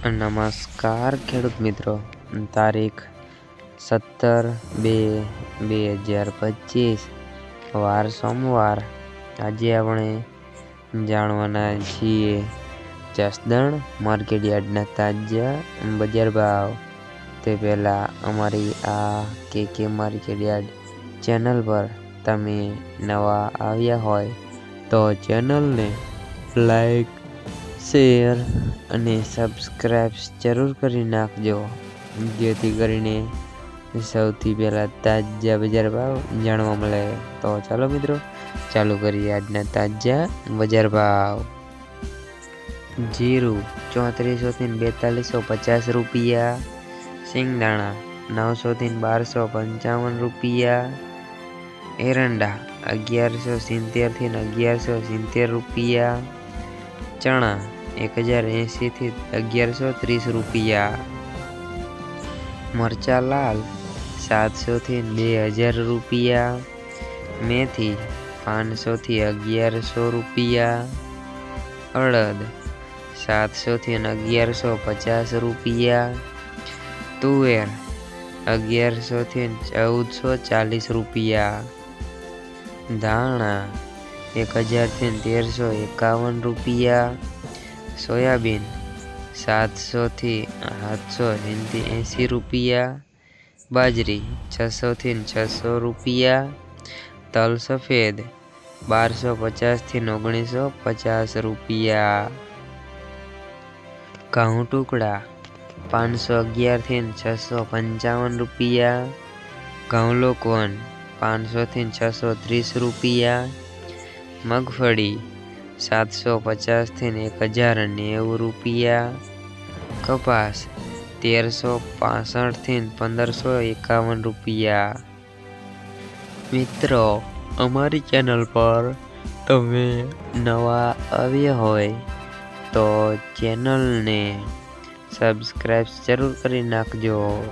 નમસ્કાર ખેડૂત મિત્રો. તારીખ સત્તર બે બે હજાર પચીસ. વાર સોમવાર. આજે આપણે જાણવાના છીએ જસદણ માર્કેટ યાર્ડના તાજા બજાર ભાવ. તે પહેલાં અમારી આ કે કે માર્કેટયાર્ડ ચેનલ પર તમે નવા આવ્યા હોય તો ચેનલને લાઈક શેર અને સબસ્ક્રાઈબ જરૂર કરી નાખજો. જેથી કરીને સૌથી પહેલાં તાજા બજાર ભાવ જાણવા મળે. તો ચાલો મિત્રો, ચાલુ કરીએ આજના તાજા બજાર ભાવ. જીરું ચોત્રીસોથી બેતાલીસો પચાસ રૂપિયા સિંગદાણા નવસોથી બારસો પંચાવન રૂપિયા, એરંડા અગિયારસો સિત્તેરથી અગિયારસો સિત્તેર રૂપિયા ચણા એક હજાર એંશીથી અગિયારસો ત્રીસ રૂપિયા. મરચા લાલ સાતસોથી બે હજાર રૂપિયા. મેથી પાંચસોથી અગિયારસો રૂપિયા. અડદ સાતસોથી અગિયારસો પચાસ રૂપિયા. તુવેર અગિયારસોથી ચૌદસો ચાલીસ રૂપિયા. ધાણા એક હજારથી તેરસો એકાવન રૂપિયા. સોયાબીન સાતસોથી સાતસો એંસી રૂપિયા. બાજરી છસોથી છસો રૂપિયા. તલ સફેદ બારસો પચાસથી ઓગણીસો પચાસ રૂપિયા. ઘઉં ટુકડા પાંચસો અગિયારથી છસો પંચાવન રૂપિયા. ઘઉં લોકવન પાંચસોથી છસો ત્રીસ રૂપિયા. મગફળી સાતસો પચાસથી એક હજાર નેવું રૂપિયા, કપાસ તેરસો પાસઠથી પંદરસો એકાવન રૂપિયા. મિત્રો, અમારી ચેનલ પર તમે નવા આવ્યા હોય તો ચેનલને સબસ્ક્રાઈબ જરૂર કરી નાખજો.